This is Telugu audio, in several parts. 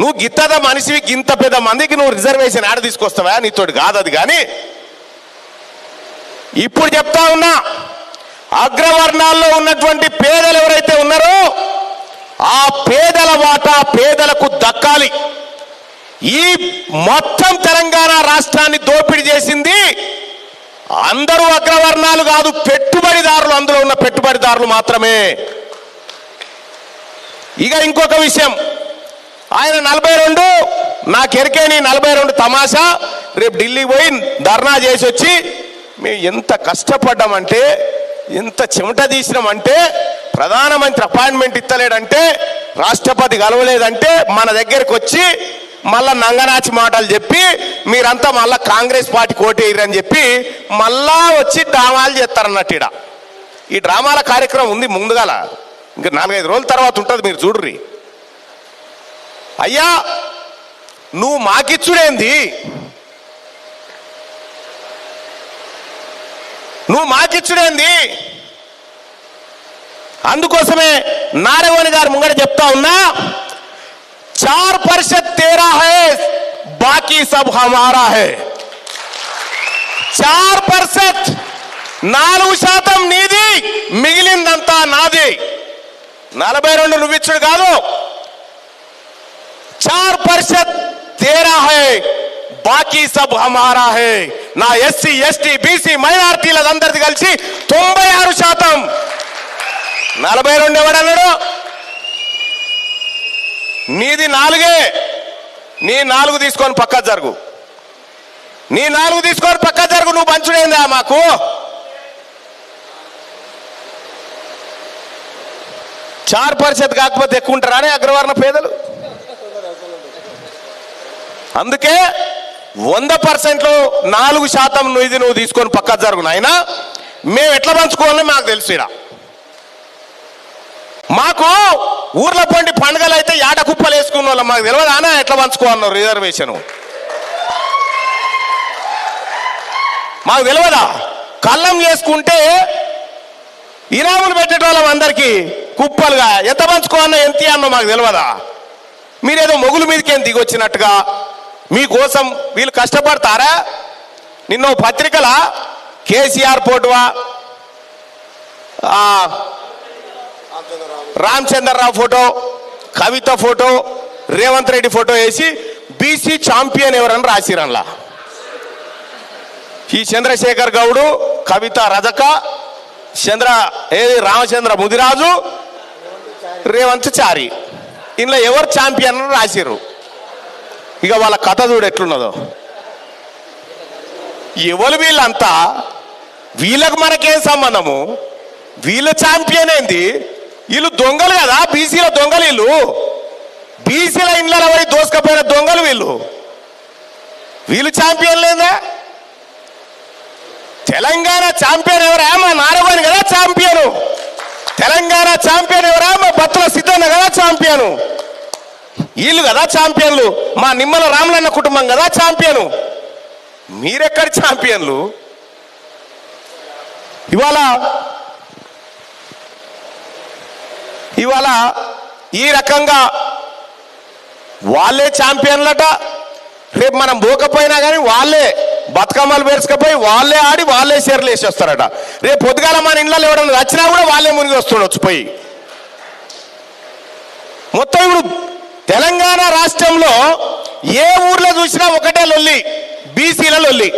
నువ్వు గిత్తద మనిషివి గింత పెద్ద మందికి నువ్వు రిజర్వేషన్ ఆడ తీసుకొస్తావా? నీతోటి కాదు అది కానీ. ఇప్పుడు చెప్తా ఉన్నా అగ్రవర్ణాల్లో ఉన్నటువంటి పేదలు ఎవరైతే ఉన్నారో ఆ పేదల వాటా పేదలకు దక్కాలి. ఈ మొత్తం తెలంగాణ రాష్ట్రాన్ని దోపిడీ చేసింది అందరూ అగ్రవర్ణాలు కాదు పెట్టుబడిదారులు. అందులో ఉన్న పెట్టుబడిదారులు మాత్రమే. ఇక ఇంకొక విషయం ఆయన నలభై రెండు నాకెరికేని నలభై రెండు తమాషా. రేపు ఢిల్లీ పోయి ధర్నా చేసి వచ్చి మేము ఎంత కష్టపడ్డామంటే ఎంత చెమట తీసినామంటే ప్రధానమంత్రి అపాయింట్మెంట్ ఇస్తలేడంటే రాష్ట్రపతి కలవలేదంటే మన దగ్గరికి వచ్చి మళ్ళా నంగనాచి మాటలు చెప్పి మీరంతా మళ్ళా కాంగ్రెస్ పార్టీ కోటేయరని చెప్పి మళ్ళా వచ్చి డ్రామాలు చేస్తారన్నట్టు ఈడ. ఈ డ్రామాల కార్యక్రమం ఉంది ముందుగాల. ఇంకా నాలుగైదు రోజుల తర్వాత ఉంటుంది మీరు చూడుర్రి. అయ్యా నువ్వు మాకిచ్చుడేంది? నువ్వు మాకిచ్చుడేంది? అందుకోసమే నారాయణ గారు ముంగడ చెప్తా ఉన్నా చార్ పరిషత్ తేరా హై బాకీ సబ్ హమారా హై. చార్ పర్సెంట్ నాలుగు శాతం నీది మిగిలిందంతా నాది. నలభై రెండు నువ్వు ఇచ్చుడు కాదు. చార్ పరిషత్ తేరా హై బాకీ సబ్ హమారా నా ఎస్సీ ఎస్టీ బీసీ మైనార్టీలందరిది కలిసి తొంభై ఆరు శాతం నలభై రెండు ఎవడన్నాడు నీది నాలుగే నీ నాలుగు తీసుకొని పక్క జరుగు నీ నాలుగు తీసుకొని పక్క జరుగు నువ్వు పంచుడేందా మాకు చార్ పరిషత్ కాకపోతే ఎక్కువ ఉంటారా అగ్రవర్ణ పేదలు అందుకే వంద పర్సెంట్లో నాలుగు శాతం నువ్వు ఇది నువ్వు తీసుకొని పక్క జరుగు నాయనా. మేము ఎట్లా పంచుకోవాలని మాకు తెలుసు ఇలా మాకు ఊర్ల పండి పండుగలు అయితే యాట కుప్పలు వేసుకున్న వాళ్ళం మాకు తెలియదు అనా ఎట్లా పంచుకోవాలన్నారు రిజర్వేషన్? మాకు తెలియదా? కళ్ళం చేసుకుంటే ఇనాములు పెట్టేటోళ్ళం అందరికీ కుప్పలుగా. ఎంత పంచుకోవాలన్నా ఎంత అన్నో మాకు తెలియదా? మీరేదో మొగుల మీదకేం దిగొచ్చినట్టుగా మీకోసం వీళ్ళు కష్టపడతారా? నిన్న పత్రికల KCR ఫోటోవా Ramachandrarao photo Kavitha photo Revanth Reddy photo వేసి బీసీ ఛాంపియన్ ఎవరని రాసిరన్లా. ఈ చంద్రశేఖర్ గౌడు కవిత రజక చంద్ర ఏది రామచంద్ర ముదిరాజు రేవంత్ చారి. ఇందులో ఎవరు ఛాంపియన్ అని రాసిర్రు? ఇక వాళ్ళ కథ చూడు ఎట్లున్నదో. ఎవరు వీళ్ళంతా? వీళ్ళకు మనకేం సంబంధము? వీళ్ళ ఛాంపియన్ ఏంది? వీళ్ళు దొంగలు కదా బీసీల దొంగలు వీళ్ళు. బీసీల ఇండ్ల పోయి దోసుకపోయిన దొంగలు వీళ్ళు. వీళ్ళు ఛాంపియన్ లేదా తెలంగాణ ఛాంపియన్ ఎవరా? మా నారగోని కదా ఛాంపియను తెలంగాణ ఛాంపియన్ ఎవరా? మా బత్తుల సిద్ధన్న కదా ఛాంపియను వీళ్ళు కదా ఛాంపియన్లు? మా నిమ్మల రాములన్న కుటుంబం కదా ఛాంపియన్? మీరెక్కడి ఛాంపియన్లు? ఇవాళ ఇవాళ ఈ రకంగా వాళ్ళే ఛాంపియన్లట. రేపు మనం పోకపోయినా కానీ వాళ్ళే బతుకమ్మలు పేర్చకపోయి వాళ్ళే ఆడి వాళ్ళే షేర్లు వేసేస్తారట. రేపు పొద్దుగాల మన ఇంట్లో ఎవడన్నా వచ్చినా కూడా వాళ్ళే మునిగి వస్తుండొచ్చు పోయి. మొత్తం ఇప్పుడు తెలంగాణ రాష్ట్రంలో ఏ ఊర్లో చూసినా ఒకటే లొల్లి బీసీల లొల్లి.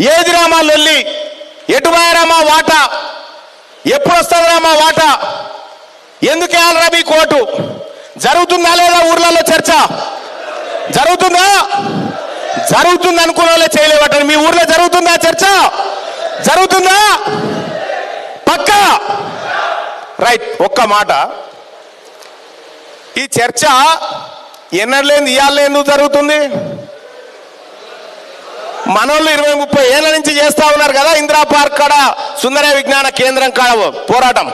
ఏది రామా లొల్లి? ఎటువారామా వాట వాటా? ఎప్పుడు వస్తుందిరా వాట వాటా? ఎందుకు వేయాలరా మీ కోటు? జరుగుతుందా లేదా ఊర్లలో చర్చ? జరుగుతుందా? జరుగుతుంది అనుకున్న వాళ్ళే చేయలేవటండి మీ ఊర్లో జరుగుతుందా చర్చ? జరుగుతుందా? పక్క? రైట్ ఒక్క మాట. ఈ చర్చ ఎన్నడలేంది ఇవాళ ఎందుకు జరుగుతుంది. మనోళ్ళు ఇరవై ముప్పై ఏళ్ళ నుంచి చేస్తా ఉన్నారు కదా ఇందిరా పార్క్ కాడ సుందర విజ్ఞాన కేంద్రం కాడ పోరాటం.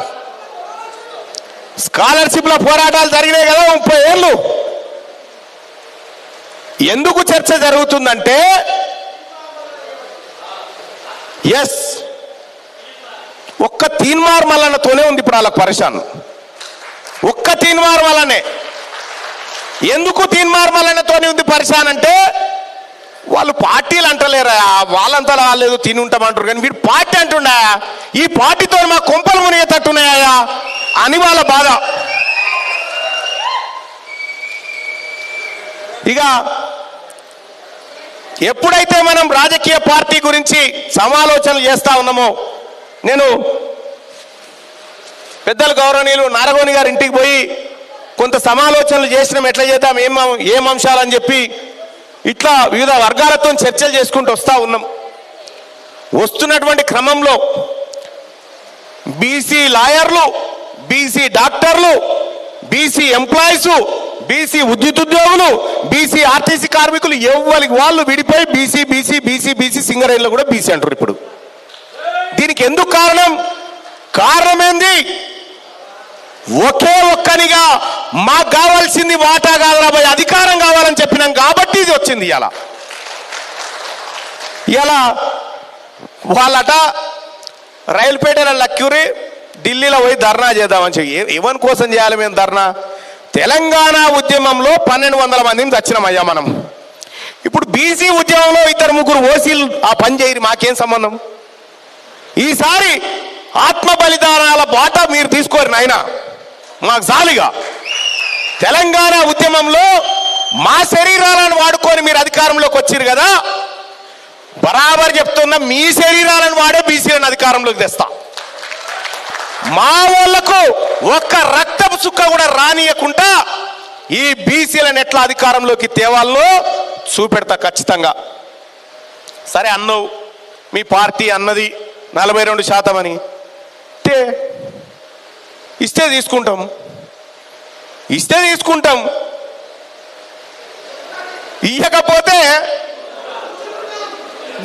స్కాలర్షిప్ల పోరాటాలు జరిగినాయి కదా ముప్పై ఏళ్ళు. ఎందుకు చర్చ జరుగుతుందంటే ఎస్ ఒక్క తీన్మార్ మల్లన్నతోనే ఉంది ఇప్పుడు వాళ్ళకి పరిశాన్. ఒక్క తీన్మార్ వల్లనే ఎందుకు తీన్మార్మలనతోని ఉంది పరిశాన్ అంటే వాళ్ళు పార్టీలు అంటలేరా వాళ్ళంతా వాళ్ళేదో తిని ఉంటామంటారు కానీ మీరు పార్టీ అంటున్నాయా ఈ పార్టీతో మా కొంపలు మునిగేటట్టున్నాయా అని వాళ్ళ బాధ. ఇక ఎప్పుడైతే మనం రాజకీయ పార్టీ గురించి సమాలోచనలు చేస్తా ఉన్నామో నేను పెద్దలు గౌరవనీయులు నారగోని గారి ఇంటికి పోయి కొంత సమాలోచనలు చేసినాం ఎట్లా చేద్దాం ఏం ఏం అంశాలని చెప్పి ఇట్లా వివిధ వర్గాలతో చర్చలు చేసుకుంటూ వస్తూ ఉన్నాం. వస్తున్నటువంటి క్రమంలో బీసీ లాయర్లు బీసీ డాక్టర్లు బీసీ ఎంప్లాయీస్ బీసీ ఉద్యుత్ ఉద్యోగులు బీసీ ఆర్టీసీ కార్మికులు ఎవ్వరికి వాళ్ళు విడిపోయి బీసీ బీసీ బీసీ బీసీ సింగరేణిలో కూడా బీసీ అంటారు ఇప్పుడు. దీనికి ఎందుకు కారణం? కారణం ఏంది? ఒకే ఒక్కనిగా మాకు కావాల్సింది వాటా కాదురా భయ్ అధికారం కావాలని చెప్పినాం కాబట్టి ఇది వచ్చింది ఇలా ఇలా వాళ్ళట రైలుపేటలో లక్యూరి ఢిల్లీలో పోయి ధర్నా చేద్దామని చెప్పి ఏ- ఎవరి కోసం చేయాలి మేము ధర్నా? తెలంగాణ ఉద్యమంలో పన్నెండు వందల మందిని చచ్చినామయ్యా మనం. ఇప్పుడు బీసీ ఉద్యమంలో ఇద్దరు ముగ్గురు ఓసీలు ఆ పని చేయరు మాకేం సంబంధం? ఈసారి ఆత్మ బలిదానాల బాట మీరు తీసుకోరు నాయనా. మాకు జాలిగా. తెలంగాణ ఉద్యమంలో మా శరీరాలను వాడుకొని మీరు అధికారంలోకి వచ్చారు కదా? బరాబర్ చెప్తున్న మీ శరీరాలను వాడే బీసీలను అధికారంలోకి తెస్తా. మా వాళ్ళకు ఒక్క రక్తపు చుక్క కూడా రానియకుండా ఈ బీసీలను ఎట్లా అధికారంలోకి తేవాలో చూపెడతా ఖచ్చితంగా. సరే అన్నవు మీ పార్టీ అన్నది నలభై రెండు శాతం అని. తే ఇస్తే తీసుకుంటాం. ఇస్తే తీసుకుంటాం. ఇయ్యకపోతే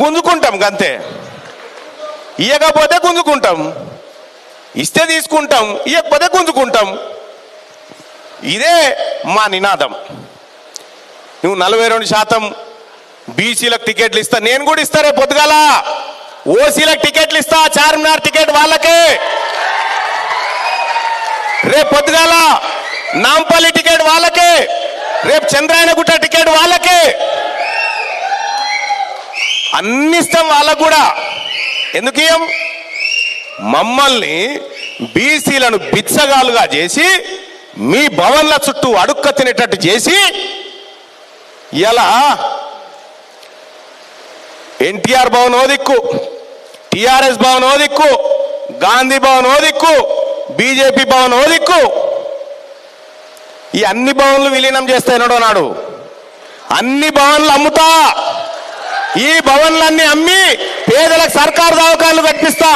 గుంజుకుంటాం గంతే. ఇయ్యకపోతే గుంజుకుంటాం. ఇస్తే తీసుకుంటాం ఇవ్వకపోతే గుంజుకుంటాం. ఇదే మా నినాదం. నువ్వు నలభై రెండు శాతం బీసీలకు టికెట్లు ఇస్తా నేను కూడా ఇస్తా రేపు పొద్దుగాల. ఓసీలకు టికెట్లు ఇస్తా చార్మినార్ టికెట్ వాళ్ళకే. రేపు పొద్దుగాల నాంపల్లి టికెట్ వాళ్ళకే. రేపు చంద్రాయనగుట్ట టికెట్ వాళ్ళకే. అన్ని ఇస్తాం వాళ్ళకు కూడా. ఎందుకు ఇయ్యం? మమ్మల్ని బీసీలను బిచ్చగాలుగా చేసి మీ భవన్ల చుట్టూ అడుక్క తినేటట్టు చేసి ఇలా ఎన్టీఆర్ భవన్ ఓ దిక్కు టిఆర్ఎస్ భవన్ ఓ దిక్కు గాంధీ భవన్ ఓ దిక్కు బీజేపీ భవన్ ఓ దిక్కు. ఈ అన్ని భవన్లు విలీనం చేస్తానడో నాడు. అన్ని భవన్లు అమ్ముతా. ఈ భవన్లన్నీ అమ్మి పేదలకు సర్కారు దవాఖాలు కట్టిస్తా.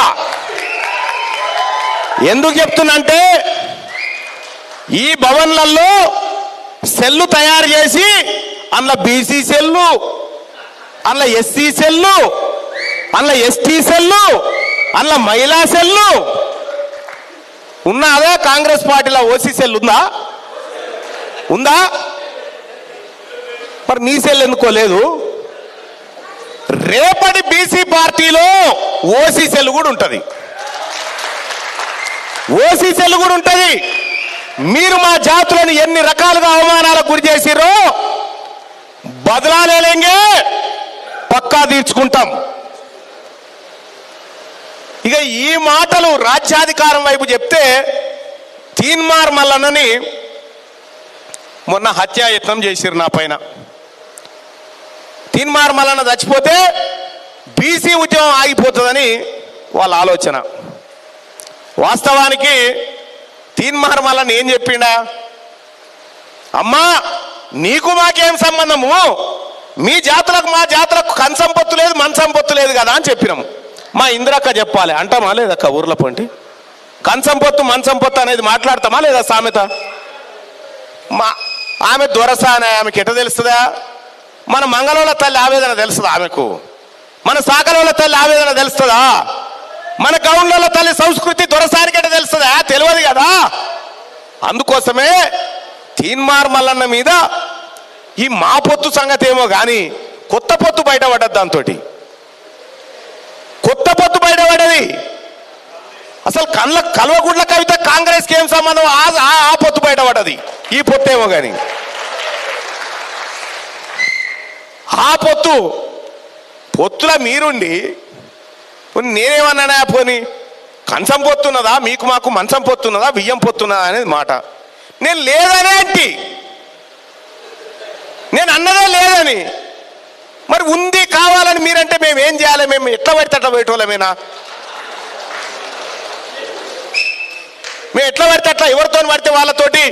ఎందుకు చెప్తున్నంటే ఈ భవన్లలో సెల్లు తయారు చేసి అందులో బీసీ సెల్లు అందులో ఎస్సీ సెల్లు అందులో ఎస్టీ సెల్లు అందులో మహిళా సెల్లు ఉన్నాదా కాంగ్రెస్ పార్టీలో ఓసీ సెల్ ఉందా? ఉందా? మరి మీ సెల్ ఎందుకోలేదు రేపటి బీసీ పార్టీలో ఓసీ సెల్ కూడా ఉంటుంది. ఓసీ సెల్ కూడా ఉంటుంది. మీరు మా జాతులను ఎన్ని రకాలుగా అవమానాలకు గురి చేసిరో బదలాలేంగే పక్కా తీర్చుకుంటాం. ఇక ఈ మాటలు రాజ్యాధికారం వైపు చెప్తే తీన్మార్ మల్లన్నని మొన్న హత్యాయత్నం చేసిరు నా పైన. తీన్మార్ మల్లన్న చచ్చిపోతే బీసీ ఉద్యమం ఆగిపోతుందని వాళ్ళ ఆలోచన. వాస్తవానికి తీన్మార్ మల్లన్న ఏం చెప్పిండా? అమ్మా నీకు మాకేం సంబంధము? మీ జాతులకు మా జాతులకు కన్సంపత్తు లేదు మన సంపత్తు లేదు కదా అని చెప్పినాము. మా ఇందిరక్క చెప్పాలి. అంటామా లేదక్క ఊర్లో పంటి కన్సంపత్తు మన పొత్తు అనేది మాట్లాడతామా లేదా సామెత? మా ఆమె దొరస అనే ఆమెకి ఎట తెలుస్తుందా? మన మంగళూల తల్లి ఆవేదన తెలుస్తుందా ఆమెకు? మన సాకలోల తల్లి ఆవేదన తెలుస్తుందా? మన గౌండ్ల తల్లి సంస్కృతి దొరసానికి ఎట తెలుస్తుందా? తెలియదు కదా? అందుకోసమే తీన్మార్ మల్లన్న మీద ఈ మా పొత్తు సంగతి ఏమో కానీ కొత్త పొత్తు బయటపడ్డది దాంతో కొత్త పొత్తు బయటపడేది. అసలు కళ్ళ కల్వగుడ్ల కవిత కాంగ్రెస్కి ఏం సంబంధం? ఆ పొత్తు బయటపడ్డది ఈ పొత్తు ఏమో కానీ ఆ పొత్తు పొత్తుల మీరుండి పోనీ నేనేమన్నానా పోనీ? కంచం పొత్తున్నదా? మీకు మాకు మంచం పొత్తున్నదా? బియ్యం పొత్తున్నదా? అనేది మాట. నేను లేదనే అంటే నేను అన్నదే లేదని. మరి ఉంది కావాలని మీరంటే మేము ఏం చేయాలి? మేము ఎట్లా పడితే అట్లా పోయేటోళ్ళమేనా? మేము ఎట్లా పడితే అట్లా ఎవరితో పడితే వాళ్ళతోటి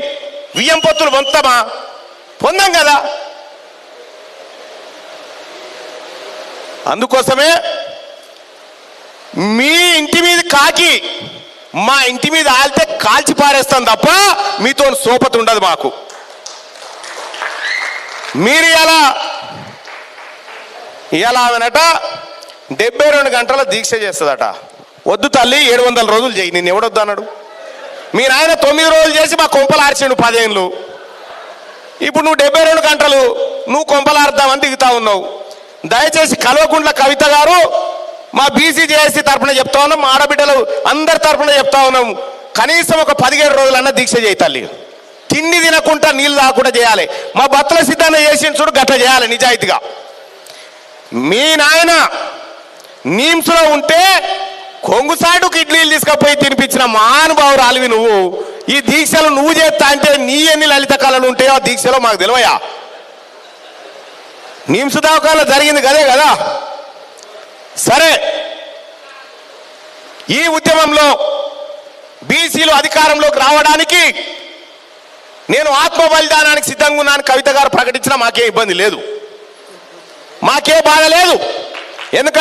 బియ్యం పొత్తులు పొందుతామా? పొందాం కదా. అందుకోసమే మీ ఇంటి మీద కాకి మా ఇంటి మీద ఆలితే కాల్చి పారేస్తాం తప్ప మీతో సోపతి ఉండదు మాకు. మీరు ఎలా ఇలా ఆమెనట డెబ్బై రెండు గంటల దీక్ష చేస్తుందట. వద్దు తల్లి ఏడు వందల రోజులు చేయి నేను ఎవడొద్దు అన్నాడు. మీ నాయన తొమ్మిది రోజులు చేసి మా కొంపలు ఆర్చిండు పదేళ్ళు ఇప్పుడు నువ్వు డెబ్బై రెండు గంటలు నువ్వు కొంపలారుద్దామని దిగుతా ఉన్నావు. దయచేసి కల్వకుంట్ల కవిత గారు మా బీసీజేఎస్సి తరఫున చెప్తా ఉన్నాం మా ఆడబిడ్డలు అందరి తరఫున చెప్తా ఉన్నాం. కనీసం ఒక పదిహేడు రోజులన్నా దీక్ష చేయి తల్లి. తిండి తినకుండా నీళ్ళు తాగకుండా చేయాలి. మా భర్తల సిద్ధాన్ని చేసిన చూడు గట్ల చేయాలి నిజాయితీగా. మీ నాయన నీమ్స్లో ఉంటే కొంగుసాటుకు ఇడ్లీలు తీసుకపోయి తినిపించిన మహానుభావురాలివి నువ్వు. ఈ దీక్షలు నువ్వు చేస్తా అంటే నీ ఎన్ని లలిత కళలు ఉంటాయో ఆ దీక్షలో మాకు తెలివయా? నీమ్స్ దవాఖానలో జరిగింది కదే కదా? సరే. ఈ ఉద్యమంలో బీసీలు అధికారంలోకి రావడానికి నేను ఆత్మ బలిదానానికి సిద్ధంగా ఉన్నాను కవిత గారు ప్రకటించినా మాకే ఇబ్బంది లేదు. మాకే బాధ లేదు. ఎందుకంటే